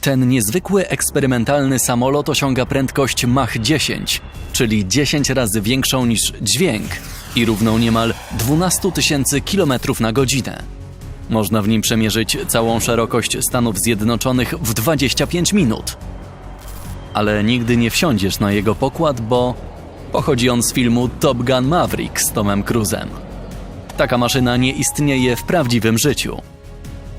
Ten niezwykły eksperymentalny samolot osiąga prędkość Mach 10, czyli 10 razy większą niż dźwięk i równą niemal 12 tysięcy kilometrów na godzinę. Można w nim przemierzyć całą szerokość Stanów Zjednoczonych w 25 minut. Ale nigdy nie wsiądziesz na jego pokład, bo pochodzi on z filmu Top Gun Maverick z Tomem Cruzem. Taka maszyna nie istnieje w prawdziwym życiu.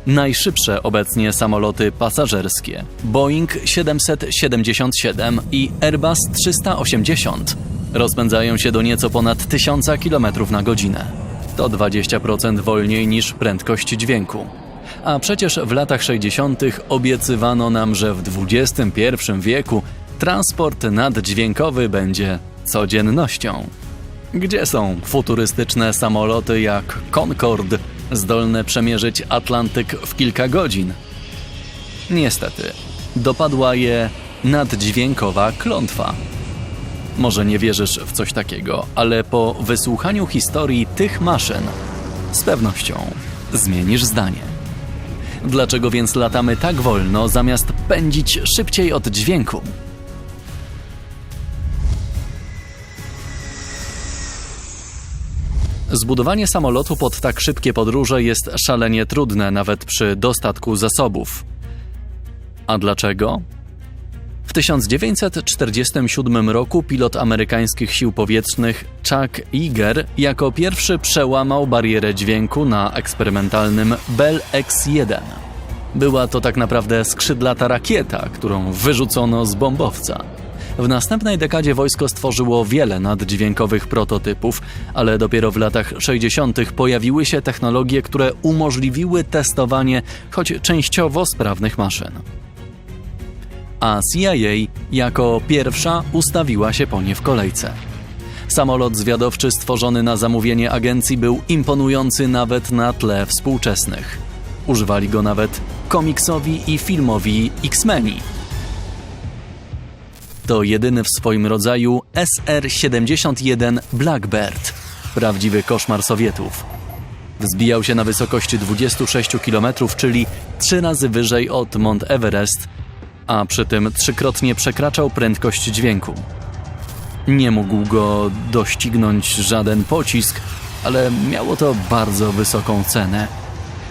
Najszybsze obecnie samoloty pasażerskie Boeing 777 i Airbus 380 rozpędzają się do nieco ponad 1000 km na godzinę. To 20% wolniej niż prędkość dźwięku. A przecież w latach 60. obiecywano nam, że w XXI wieku transport naddźwiękowy będzie codziennością. Gdzie są futurystyczne samoloty jak Concorde, zdolne przemierzyć Atlantyk w kilka godzin? Niestety, dopadła je naddźwiękowa klątwa. Może nie wierzysz w coś takiego, ale po wysłuchaniu historii tych maszyn z pewnością zmienisz zdanie. Dlaczego więc latamy tak wolno, zamiast pędzić szybciej od dźwięku? Zbudowanie samolotu pod tak szybkie podróże jest szalenie trudne, nawet przy dostatku zasobów. A dlaczego? W 1947 roku pilot amerykańskich sił powietrznych Chuck Yeager jako pierwszy przełamał barierę dźwięku na eksperymentalnym Bell X-1. Była to tak naprawdę skrzydlata rakieta, którą wyrzucono z bombowca. W następnej dekadzie wojsko stworzyło wiele naddźwiękowych prototypów, ale dopiero w latach 60. pojawiły się technologie, które umożliwiły testowanie choć częściowo sprawnych maszyn a CIA jako pierwsza ustawiła się po nie w kolejce. Samolot zwiadowczy stworzony na zamówienie agencji był imponujący nawet na tle współczesnych. Używali go nawet komiksowi i filmowi X-Meni. To jedyny w swoim rodzaju SR-71 Blackbird, prawdziwy koszmar Sowietów. Wzbijał się na wysokości 26 km, czyli trzy razy wyżej od Mount Everest, a przy tym trzykrotnie przekraczał prędkość dźwięku. Nie mógł go doścignąć żaden pocisk, ale miało to bardzo wysoką cenę.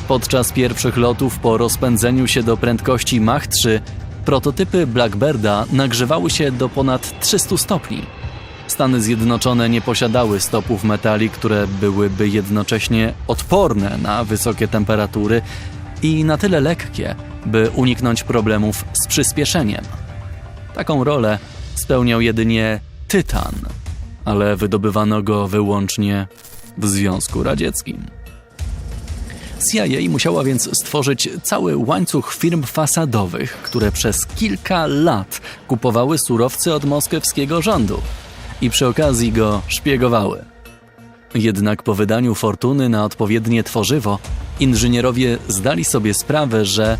Podczas pierwszych lotów po rozpędzeniu się do prędkości Mach 3 prototypy Blackbirda nagrzewały się do ponad 300 stopni. Stany Zjednoczone nie posiadały stopów metali, które byłyby jednocześnie odporne na wysokie temperatury i na tyle lekkie, by uniknąć problemów z przyspieszeniem. Taką rolę spełniał jedynie tytan, ale wydobywano go wyłącznie w Związku Radzieckim. CIA musiała więc stworzyć cały łańcuch firm fasadowych, które przez kilka lat kupowały surowce od moskiewskiego rządu i przy okazji go szpiegowały. Jednak po wydaniu fortuny na odpowiednie tworzywo, inżynierowie zdali sobie sprawę, że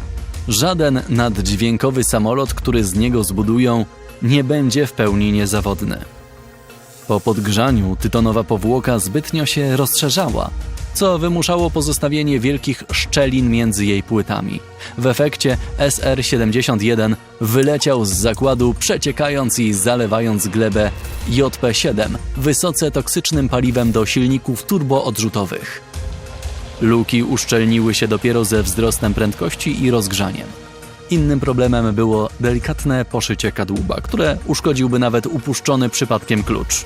żaden naddźwiękowy samolot, który z niego zbudują, nie będzie w pełni niezawodny. Po podgrzaniu tytonowa powłoka zbytnio się rozszerzała, co wymuszało pozostawienie wielkich szczelin między jej płytami. W efekcie SR-71 wyleciał z zakładu, przeciekając i zalewając glebę JP-7 wysoce toksycznym paliwem do silników turboodrzutowych. Luki uszczelniły się dopiero ze wzrostem prędkości i rozgrzaniem. Innym problemem było delikatne poszycie kadłuba, które uszkodziłby nawet upuszczony przypadkiem klucz.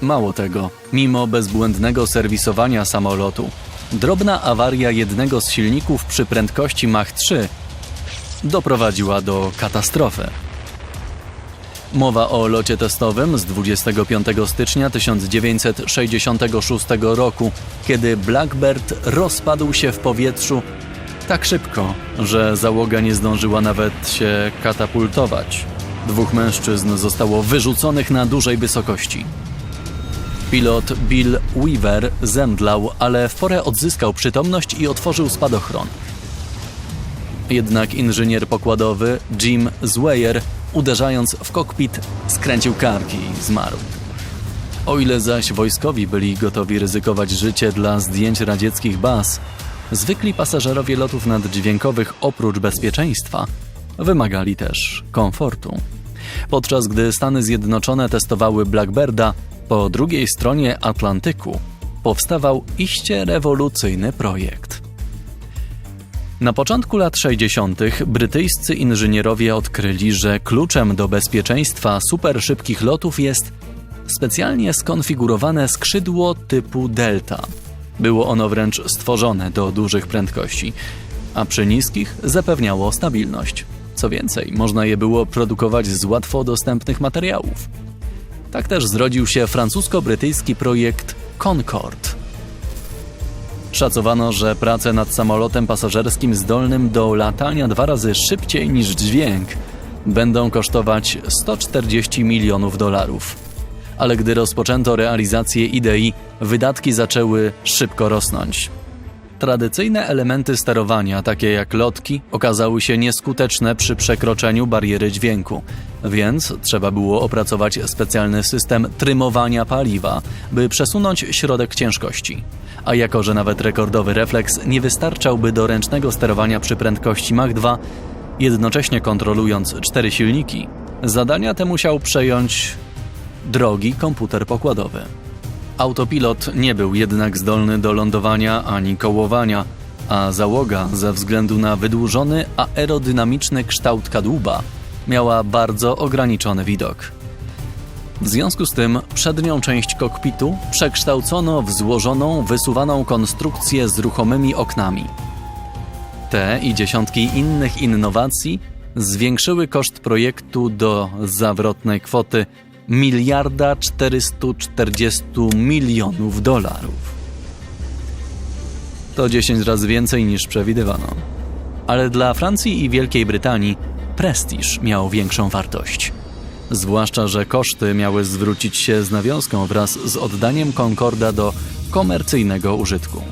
Mało tego, mimo bezbłędnego serwisowania samolotu, drobna awaria jednego z silników przy prędkości Mach 3 doprowadziła do katastrofy. Mowa o locie testowym z 25 stycznia 1966 roku, kiedy Blackbird rozpadł się w powietrzu tak szybko, że załoga nie zdążyła nawet się katapultować. Dwóch mężczyzn zostało wyrzuconych na dużej wysokości. Pilot Bill Weaver zemdlał, ale w porę odzyskał przytomność i otworzył spadochron. Jednak inżynier pokładowy Jim Zweyer, uderzając w kokpit, skręcił karki i zmarł. O ile zaś wojskowi byli gotowi ryzykować życie dla zdjęć radzieckich baz, zwykli pasażerowie lotów naddźwiękowych oprócz bezpieczeństwa wymagali też komfortu. Podczas gdy Stany Zjednoczone testowały Blackbirda, po drugiej stronie Atlantyku powstawał iście rewolucyjny projekt. Na początku lat 60. brytyjscy inżynierowie odkryli, że kluczem do bezpieczeństwa superszybkich lotów jest specjalnie skonfigurowane skrzydło typu Delta. Było ono wręcz stworzone do dużych prędkości, a przy niskich zapewniało stabilność. Co więcej, można je było produkować z łatwo dostępnych materiałów. Tak też zrodził się francusko-brytyjski projekt Concorde. Szacowano, że prace nad samolotem pasażerskim zdolnym do latania dwa razy szybciej niż dźwięk będą kosztować 140 milionów dolarów. Ale gdy rozpoczęto realizację idei, wydatki zaczęły szybko rosnąć. Tradycyjne elementy sterowania, takie jak lotki, okazały się nieskuteczne przy przekroczeniu bariery dźwięku, więc trzeba było opracować specjalny system trymowania paliwa, by przesunąć środek ciężkości. A jako, że nawet rekordowy refleks nie wystarczałby do ręcznego sterowania przy prędkości Mach 2, jednocześnie kontrolując cztery silniki, zadania te musiał przejąć drogi komputer pokładowy. Autopilot nie był jednak zdolny do lądowania ani kołowania, a załoga ze względu na wydłużony aerodynamiczny kształt kadłuba miała bardzo ograniczony widok. W związku z tym przednią część kokpitu przekształcono w złożoną, wysuwaną konstrukcję z ruchomymi oknami. Te i dziesiątki innych innowacji zwiększyły koszt projektu do zawrotnej kwoty miliarda 440 milionów dolarów. To 10 razy więcej niż przewidywano. Ale dla Francji i Wielkiej Brytanii prestiż miał większą wartość. Zwłaszcza, że koszty miały zwrócić się z nawiązką wraz z oddaniem Concorda do komercyjnego użytku.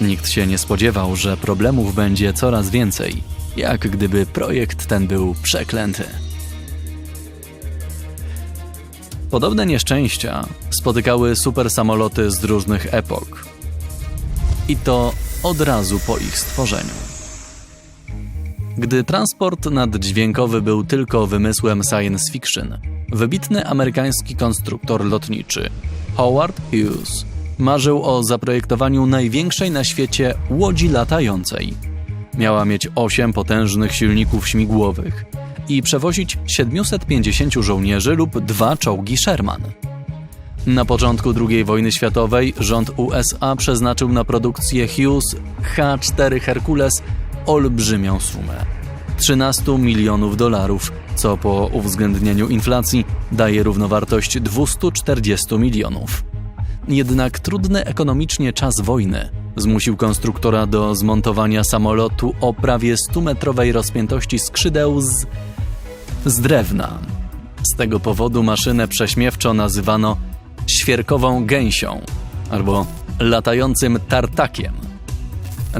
Nikt się nie spodziewał, że problemów będzie coraz więcej, jak gdyby projekt ten był przeklęty. Podobne nieszczęścia spotykały supersamoloty z różnych epok. I to od razu po ich stworzeniu. Gdy transport naddźwiękowy był tylko wymysłem science fiction, wybitny amerykański konstruktor lotniczy Howard Hughes marzył o zaprojektowaniu największej na świecie łodzi latającej. Miała mieć 8 potężnych silników śmigłowych i przewozić 750 żołnierzy lub dwa czołgi Sherman. Na początku II wojny światowej rząd USA przeznaczył na produkcję Hughes H-4 Hercules olbrzymią sumę 13 milionów dolarów, co po uwzględnieniu inflacji daje równowartość 240 milionów. Jednak trudny ekonomicznie czas wojny zmusił konstruktora do zmontowania samolotu o prawie 100-metrowej rozpiętości skrzydeł z, z drewna. Z tego powodu maszynę prześmiewczo nazywano świerkową gęsią albo latającym tartakiem.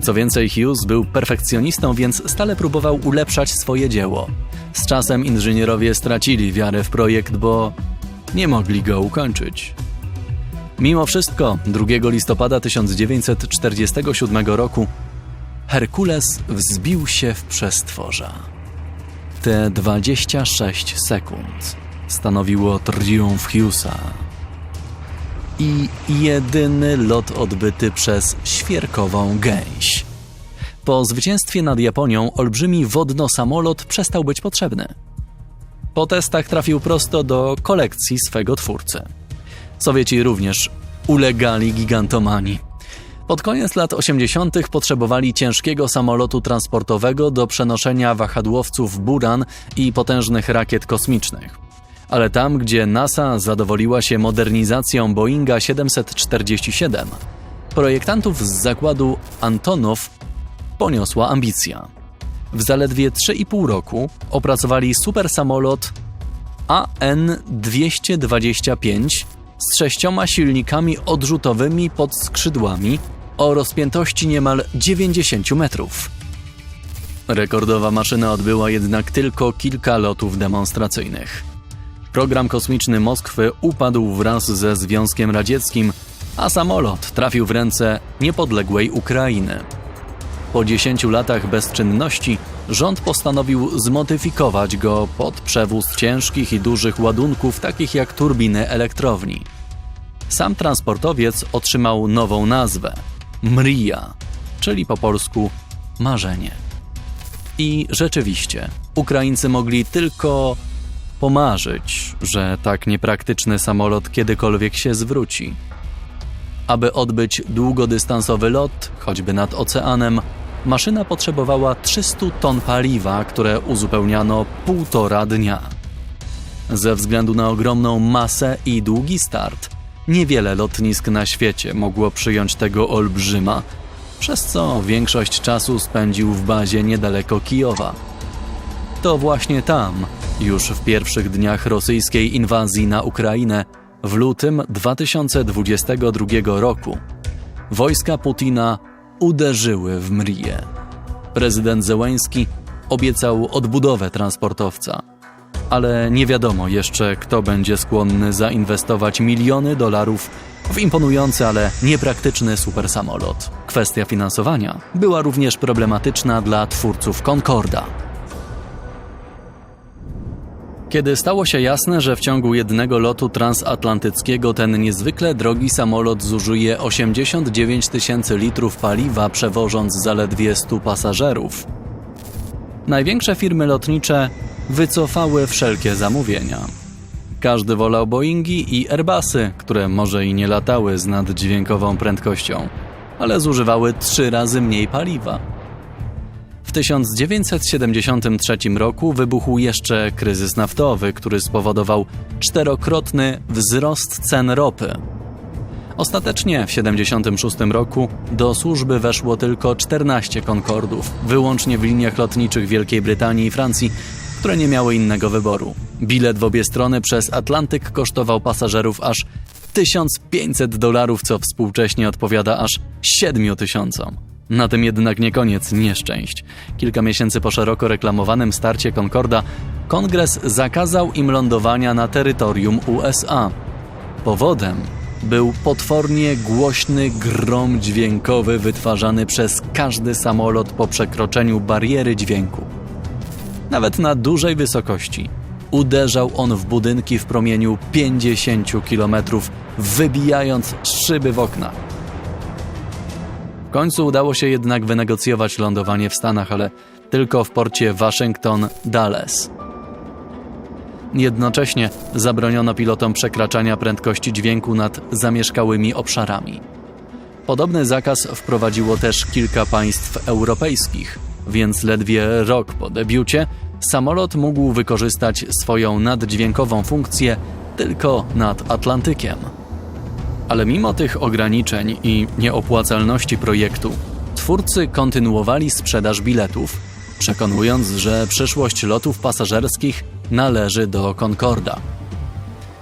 Co więcej, Hughes był perfekcjonistą, więc stale próbował ulepszać swoje dzieło. Z czasem inżynierowie stracili wiarę w projekt, bo nie mogli go ukończyć. Mimo wszystko, 2 listopada 1947 roku Herkules wzbił się w przestworza. Te 26 sekund stanowiło triumf Hughesa i jedyny lot odbyty przez świerkową gęś. Po zwycięstwie nad Japonią olbrzymi wodno-samolot przestał być potrzebny. Po testach trafił prosto do kolekcji swego twórcy. Sowieci również ulegali gigantomanii. Pod koniec lat 80. potrzebowali ciężkiego samolotu transportowego do przenoszenia wahadłowców Buran i potężnych rakiet kosmicznych. Ale tam, gdzie NASA zadowoliła się modernizacją Boeinga 747, projektantów z zakładu Antonow poniosła ambicja. W zaledwie 3,5 roku opracowali supersamolot AN-225 z sześcioma silnikami odrzutowymi pod skrzydłami o rozpiętości niemal 90 metrów. Rekordowa maszyna odbyła jednak tylko kilka lotów demonstracyjnych. Program kosmiczny Moskwy upadł wraz ze Związkiem Radzieckim, a samolot trafił w ręce niepodległej Ukrainy. Po 10 latach bezczynności rząd postanowił zmodyfikować go pod przewóz ciężkich i dużych ładunków, takich jak turbiny elektrowni. Sam transportowiec otrzymał nową nazwę Mria, czyli po polsku marzenie. I rzeczywiście, Ukraińcy mogli tylko pomarzyć, że tak niepraktyczny samolot kiedykolwiek się zwróci. Aby odbyć długodystansowy lot, choćby nad oceanem, maszyna potrzebowała 300 ton paliwa, które uzupełniano półtora dnia. Ze względu na ogromną masę i długi start, niewiele lotnisk na świecie mogło przyjąć tego olbrzyma, przez co większość czasu spędził w bazie niedaleko Kijowa. To właśnie tam, już w pierwszych dniach rosyjskiej inwazji na Ukrainę, w lutym 2022 roku, wojska Putina uderzyły w Mriję. Prezydent Zełenski obiecał odbudowę transportowca, ale nie wiadomo jeszcze, kto będzie skłonny zainwestować miliony dolarów w imponujący, ale niepraktyczny supersamolot. Kwestia finansowania była również problematyczna dla twórców Concorda. Kiedy stało się jasne, że w ciągu jednego lotu transatlantyckiego ten niezwykle drogi samolot zużyje 89 tysięcy litrów paliwa, przewożąc zaledwie 100 pasażerów, największe firmy lotnicze wycofały wszelkie zamówienia. Każdy wolał Boeingi i Airbusy, które może i nie latały z naddźwiękową prędkością, ale zużywały trzy razy mniej paliwa. W 1973 roku wybuchł jeszcze kryzys naftowy, który spowodował czterokrotny wzrost cen ropy. Ostatecznie w 1976 roku do służby weszło tylko 14 Concordów, wyłącznie w liniach lotniczych Wielkiej Brytanii i Francji, które nie miały innego wyboru. Bilet w obie strony przez Atlantyk kosztował pasażerów aż 1500 dolarów, co współcześnie odpowiada aż 7000. Na tym jednak nie koniec nieszczęść. Kilka miesięcy po szeroko reklamowanym starcie Concorda, kongres zakazał im lądowania na terytorium USA. Powodem był potwornie głośny grom dźwiękowy wytwarzany przez każdy samolot po przekroczeniu bariery dźwięku. Nawet na dużej wysokości uderzał on w budynki w promieniu 50 km, wybijając szyby w oknach. Końcu udało się jednak wynegocjować lądowanie w Stanach, ale tylko w porcie Waszyngton-Dallas. Jednocześnie zabroniono pilotom przekraczania prędkości dźwięku nad zamieszkałymi obszarami. Podobny zakaz wprowadziło też kilka państw europejskich, więc ledwie rok po debiucie samolot mógł wykorzystać swoją naddźwiękową funkcję tylko nad Atlantykiem. Ale mimo tych ograniczeń i nieopłacalności projektu, twórcy kontynuowali sprzedaż biletów, przekonując, że przyszłość lotów pasażerskich należy do Concorda.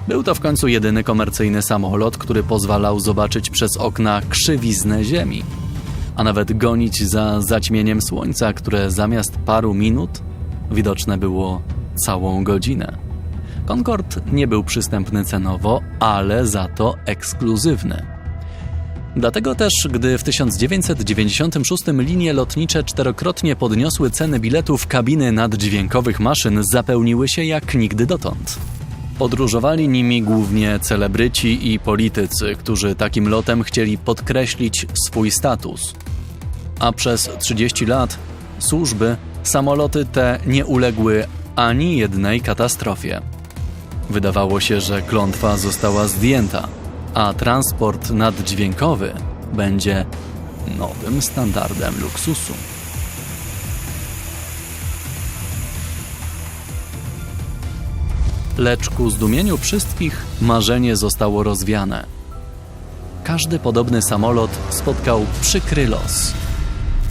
Był to w końcu jedyny komercyjny samolot, który pozwalał zobaczyć przez okna krzywiznę Ziemi, a nawet gonić za zaćmieniem słońca, które zamiast paru minut widoczne było całą godzinę. Concorde nie był przystępny cenowo, ale za to ekskluzywny. Dlatego też, gdy w 1996 linie lotnicze czterokrotnie podniosły ceny biletów, kabiny naddźwiękowych maszyn zapełniły się jak nigdy dotąd. Podróżowali nimi głównie celebryci i politycy, którzy takim lotem chcieli podkreślić swój status. A przez 30 lat służby samoloty te nie uległy ani jednej katastrofie. Wydawało się, że klątwa została zdjęta, a transport naddźwiękowy będzie nowym standardem luksusu. Lecz ku zdumieniu wszystkich marzenie zostało rozwiane. Każdy podobny samolot spotkał przykry los.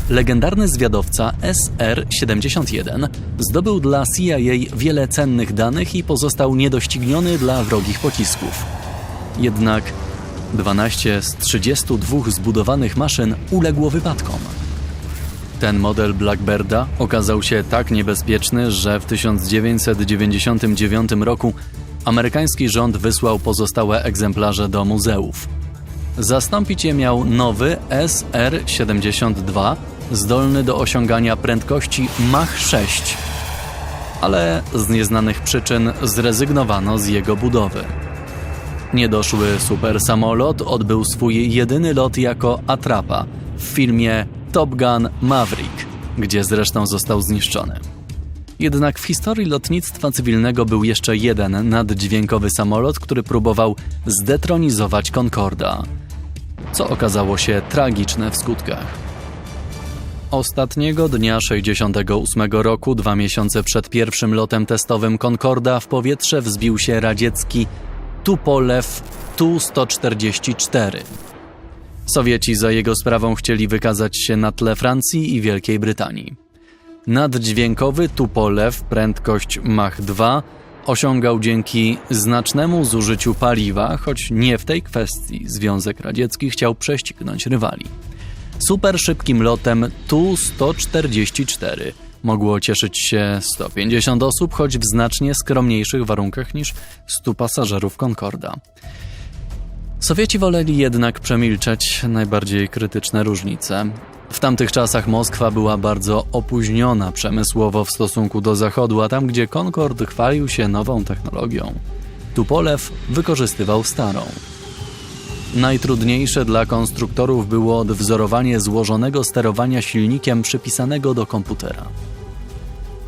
Legendarny zwiadowca SR-71 zdobył dla CIA wiele cennych danych i pozostał niedościgniony dla wrogich pocisków. Jednak 12 z 32 zbudowanych maszyn uległo wypadkom. Ten model Blackbirda okazał się tak niebezpieczny, że w 1999 roku amerykański rząd wysłał pozostałe egzemplarze do muzeów. Zastąpić je miał nowy SR-72 zdolny do osiągania prędkości Mach 6, ale z nieznanych przyczyn zrezygnowano z jego budowy. Niedoszły super samolot odbył swój jedyny lot jako atrapa w filmie Top Gun Maverick, gdzie zresztą został zniszczony. Jednak w historii lotnictwa cywilnego był jeszcze jeden naddźwiękowy samolot, który próbował zdetronizować Concorda, co okazało się tragiczne w skutkach. Ostatniego dnia 68 roku, dwa miesiące przed pierwszym lotem testowym Concorda, w powietrze wzbił się radziecki Tupolew Tu-144. Sowieci za jego sprawą chcieli wykazać się na tle Francji i Wielkiej Brytanii. Naddźwiękowy Tupolew, prędkość Mach 2, osiągał dzięki znacznemu zużyciu paliwa, choć nie w tej kwestii Związek Radziecki chciał prześcignąć rywali. Super szybkim lotem Tu-144 mogło cieszyć się 150 osób, choć w znacznie skromniejszych warunkach niż 100 pasażerów Concorda. Sowieci woleli jednak przemilczeć najbardziej krytyczne różnice. W tamtych czasach Moskwa była bardzo opóźniona przemysłowo w stosunku do Zachodu, a tam, gdzie Concorde chwalił się nową technologią, Tupolew wykorzystywał starą. Najtrudniejsze dla konstruktorów było odwzorowanie złożonego sterowania silnikiem przypisanego do komputera.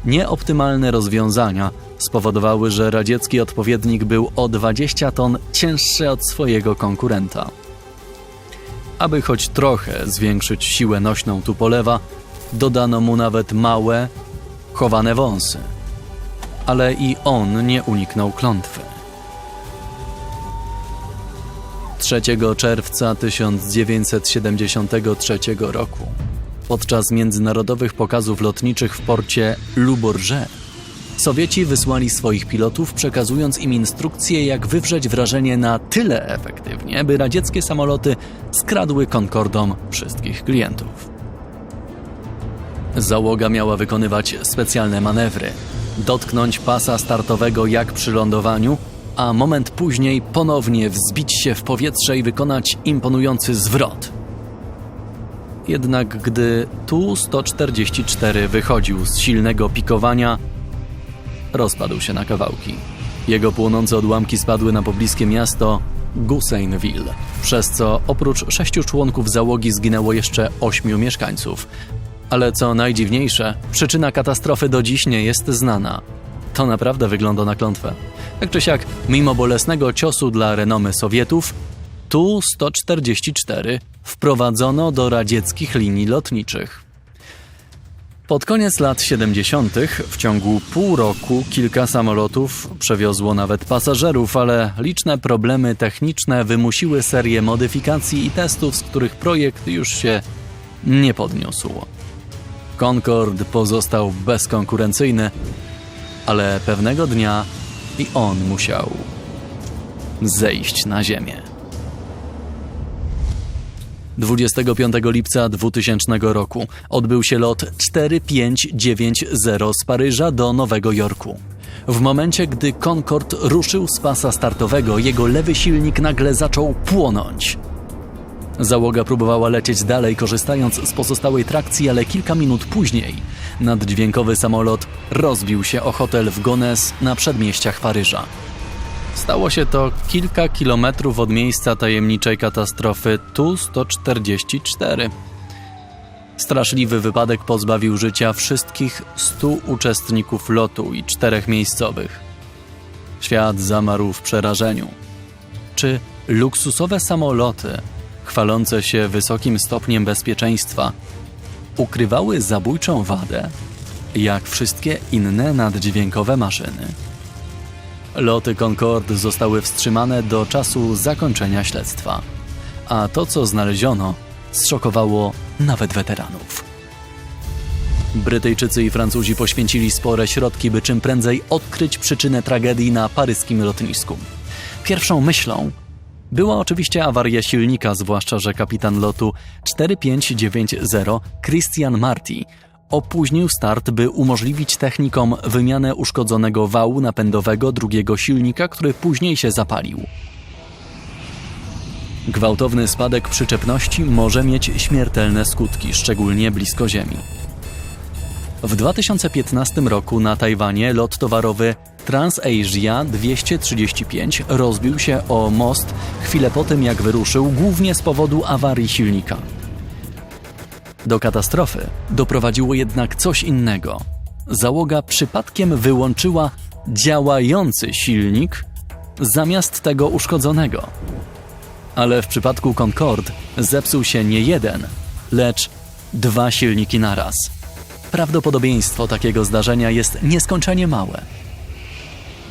Nieoptymalne rozwiązania spowodowały, że radziecki odpowiednik był o 20 ton cięższy od swojego konkurenta. Aby choć trochę zwiększyć siłę nośną Tupolewa, dodano mu nawet małe, chowane wąsy. Ale i on nie uniknął klątwy. 3 czerwca 1973 roku, podczas międzynarodowych pokazów lotniczych w porcie Luborże, Sowieci wysłali swoich pilotów, przekazując im instrukcje, jak wywrzeć wrażenie na tyle efektywnie, by radzieckie samoloty skradły Concordom wszystkich klientów. Załoga miała wykonywać specjalne manewry, dotknąć pasa startowego jak przy lądowaniu, a moment później ponownie wzbić się w powietrze i wykonać imponujący zwrot. Jednak gdy Tu-144 wychodził z silnego pikowania, rozpadł się na kawałki. Jego płonące odłamki spadły na pobliskie miasto Guseinville, przez co oprócz sześciu członków załogi zginęło jeszcze ośmiu mieszkańców. Ale co najdziwniejsze, przyczyna katastrofy do dziś nie jest znana. To naprawdę wygląda na klątwę. Tak czy siak, mimo bolesnego ciosu dla renomy Sowietów, Tu-144 wprowadzono do radzieckich linii lotniczych. Pod koniec lat 70. w ciągu pół roku kilka samolotów przewiozło nawet pasażerów, ale liczne problemy techniczne wymusiły serię modyfikacji i testów, z których projekt już się nie podniósł. Concorde pozostał bezkonkurencyjny, ale pewnego dnia i on musiał zejść na ziemię. 25 lipca 2000 roku odbył się lot 4590 z Paryża do Nowego Jorku. W momencie, gdy Concorde ruszył z pasa startowego, jego lewy silnik nagle zaczął płonąć. Załoga próbowała lecieć dalej, korzystając z pozostałej trakcji, ale kilka minut później naddźwiękowy samolot rozbił się o hotel w Gonesse na przedmieściach Paryża. Stało się to kilka kilometrów od miejsca tajemniczej katastrofy Tu-144. Straszliwy wypadek pozbawił życia wszystkich stu uczestników lotu i czterech miejscowych. Świat zamarł w przerażeniu. Czy luksusowe samoloty, chwalące się wysokim stopniem bezpieczeństwa, ukrywały zabójczą wadę, jak wszystkie inne naddźwiękowe maszyny? Loty Concorde zostały wstrzymane do czasu zakończenia śledztwa. A to, co znaleziono, zszokowało nawet weteranów. Brytyjczycy i Francuzi poświęcili spore środki, by czym prędzej odkryć przyczynę tragedii na paryskim lotnisku. Pierwszą myślą była oczywiście awaria silnika, zwłaszcza że kapitan lotu 4590 Christian Marty opóźnił start, by umożliwić technikom wymianę uszkodzonego wału napędowego drugiego silnika, który później się zapalił. Gwałtowny spadek przyczepności może mieć śmiertelne skutki, szczególnie blisko Ziemi. W 2015 roku na Tajwanie lot towarowy TransAsia 235 rozbił się o most chwilę po tym, jak wyruszył, głównie z powodu awarii silnika. Do katastrofy doprowadziło jednak coś innego. Załoga przypadkiem wyłączyła działający silnik zamiast tego uszkodzonego. Ale w przypadku Concorde zepsuł się nie jeden, lecz dwa silniki naraz. Prawdopodobieństwo takiego zdarzenia jest nieskończenie małe.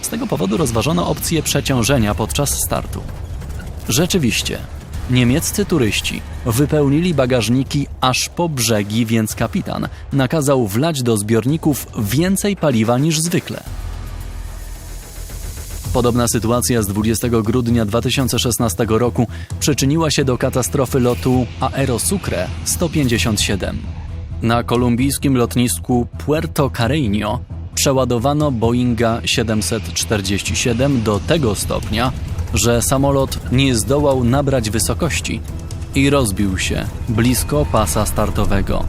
Z tego powodu rozważono opcję przeciążenia podczas startu. Rzeczywiście, niemieccy turyści wypełnili bagażniki aż po brzegi, więc kapitan nakazał wlać do zbiorników więcej paliwa niż zwykle. Podobna sytuacja z 20 grudnia 2016 roku przyczyniła się do katastrofy lotu Aerosucre 157. Na kolumbijskim lotnisku Puerto Carreño przeładowano Boeinga 747 do tego stopnia, że samolot nie zdołał nabrać wysokości i rozbił się blisko pasa startowego.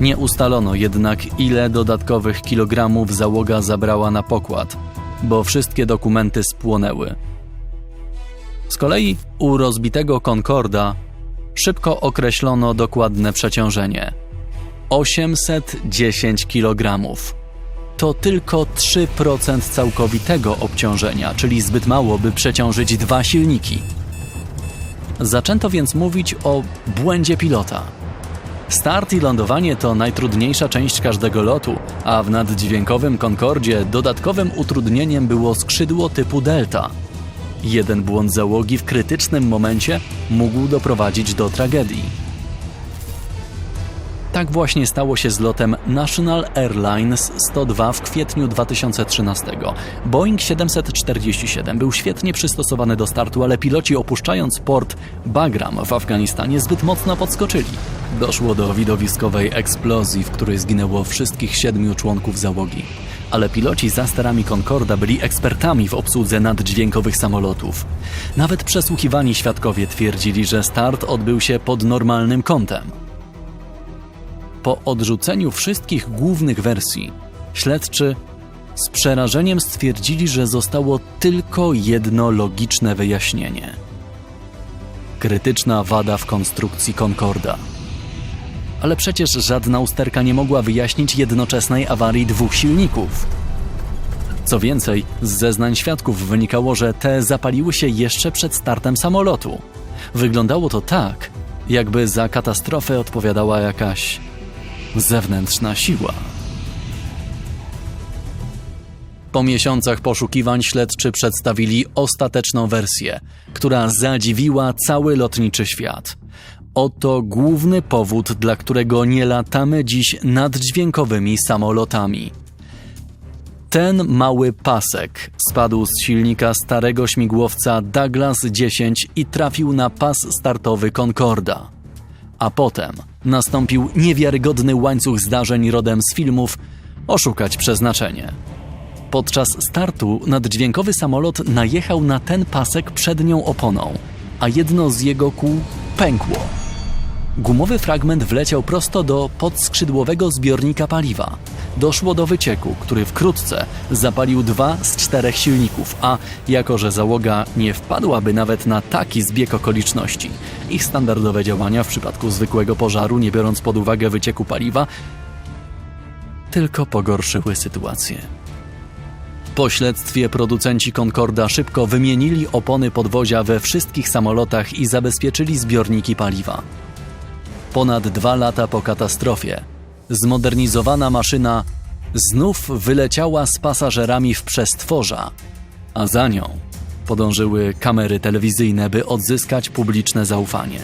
Nie ustalono jednak, ile dodatkowych kilogramów załoga zabrała na pokład, bo wszystkie dokumenty spłonęły. Z kolei u rozbitego Concorda szybko określono dokładne przeciążenie 810 kg. To tylko 3% całkowitego obciążenia, czyli zbyt mało, by przeciążyć dwa silniki. Zaczęto więc mówić o błędzie pilota. Start i lądowanie to najtrudniejsza część każdego lotu, a w naddźwiękowym Concordzie dodatkowym utrudnieniem było skrzydło typu Delta. Jeden błąd załogi w krytycznym momencie mógł doprowadzić do tragedii. Tak właśnie stało się z lotem National Airlines 102 w kwietniu 2013. Boeing 747 był świetnie przystosowany do startu, ale piloci opuszczając port Bagram w Afganistanie zbyt mocno podskoczyli. Doszło do widowiskowej eksplozji, w której zginęło wszystkich siedmiu członków załogi. Ale piloci za sterami Concorda byli ekspertami w obsłudze naddźwiękowych samolotów. Nawet przesłuchiwani świadkowie twierdzili, że start odbył się pod normalnym kątem. Po odrzuceniu wszystkich głównych wersji, śledczy z przerażeniem stwierdzili, że zostało tylko jedno logiczne wyjaśnienie. Krytyczna wada w konstrukcji Concorda. Ale przecież żadna usterka nie mogła wyjaśnić jednoczesnej awarii dwóch silników. Co więcej, z zeznań świadków wynikało, że te zapaliły się jeszcze przed startem samolotu. Wyglądało to tak, jakby za katastrofę odpowiadała jakaś zewnętrzna siła. Po miesiącach poszukiwań śledczy przedstawili ostateczną wersję, która zadziwiła cały lotniczy świat. Oto główny powód, dla którego nie latamy dziś naddźwiękowymi samolotami. Ten mały pasek spadł z silnika starego śmigłowca Douglas 10 i trafił na pas startowy Concorda. A potem nastąpił niewiarygodny łańcuch zdarzeń rodem z filmów Oszukać przeznaczenie. Podczas startu naddźwiękowy samolot najechał na ten pasek przednią oponą, a jedno z jego kół pękło. Gumowy fragment wleciał prosto do podskrzydłowego zbiornika paliwa. Doszło do wycieku, który wkrótce zapalił dwa z czterech silników, a jako że załoga nie wpadłaby nawet na taki zbieg okoliczności, ich standardowe działania w przypadku zwykłego pożaru, nie biorąc pod uwagę wycieku paliwa, tylko pogorszyły sytuację. Po śledztwie producenci Concorda szybko wymienili opony podwozia we wszystkich samolotach i zabezpieczyli zbiorniki paliwa. Ponad dwa lata po katastrofie, zmodernizowana maszyna znów wyleciała z pasażerami w przestworza, a za nią podążyły kamery telewizyjne, by odzyskać publiczne zaufanie.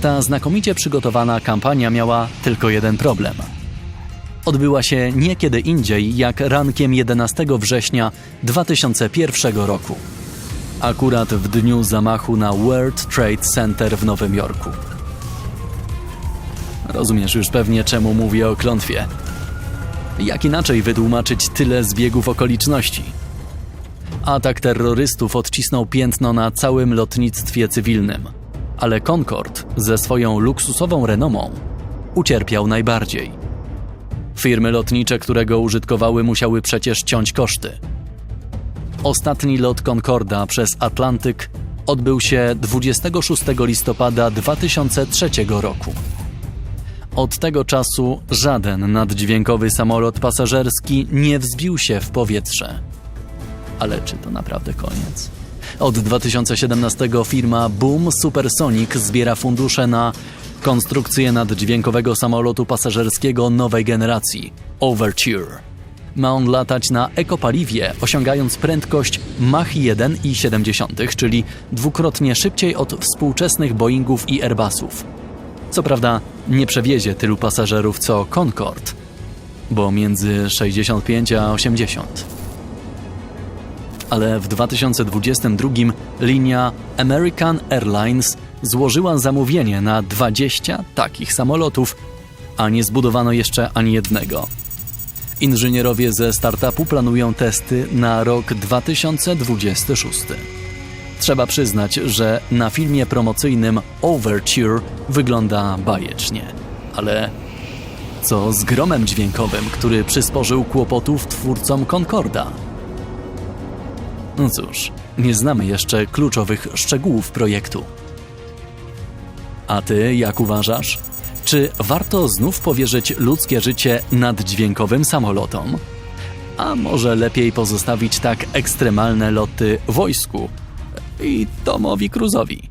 Ta znakomicie przygotowana kampania miała tylko jeden problem. Odbyła się nie kiedy indziej, jak rankiem 11 września 2001 roku. Akurat w dniu zamachu na World Trade Center w Nowym Jorku. Rozumiesz już pewnie, czemu mówię o klątwie. Jak inaczej wytłumaczyć tyle zbiegów okoliczności? Atak terrorystów odcisnął piętno na całym lotnictwie cywilnym, ale Concorde ze swoją luksusową renomą ucierpiał najbardziej. Firmy lotnicze, które go użytkowały, musiały przecież ciąć koszty. Ostatni lot Concorda przez Atlantyk odbył się 26 listopada 2003 roku. Od tego czasu żaden naddźwiękowy samolot pasażerski nie wzbił się w powietrze. Ale czy to naprawdę koniec? Od 2017 firma Boom Supersonic zbiera fundusze na konstrukcję naddźwiękowego samolotu pasażerskiego nowej generacji Overture. Ma on latać na ekopaliwie, osiągając prędkość Mach 1,7, czyli dwukrotnie szybciej od współczesnych Boeingów i Airbusów. Co prawda nie przewiezie tylu pasażerów co Concorde, bo między 65 a 80 ale w 2022 linia American Airlines złożyła zamówienie na 20 takich samolotów, a nie zbudowano jeszcze ani jednego. Inżynierowie ze startupu planują testy na rok 2026. Trzeba przyznać, że na filmie promocyjnym Overture wygląda bajecznie, ale co z gromem dźwiękowym, który przysporzył kłopotów twórcom Concorda? No cóż, nie znamy jeszcze kluczowych szczegółów projektu. A ty jak uważasz? Czy warto znów powierzyć ludzkie życie naddźwiękowym samolotom? A może lepiej pozostawić tak ekstremalne loty wojsku i Tomowi Cruzowi?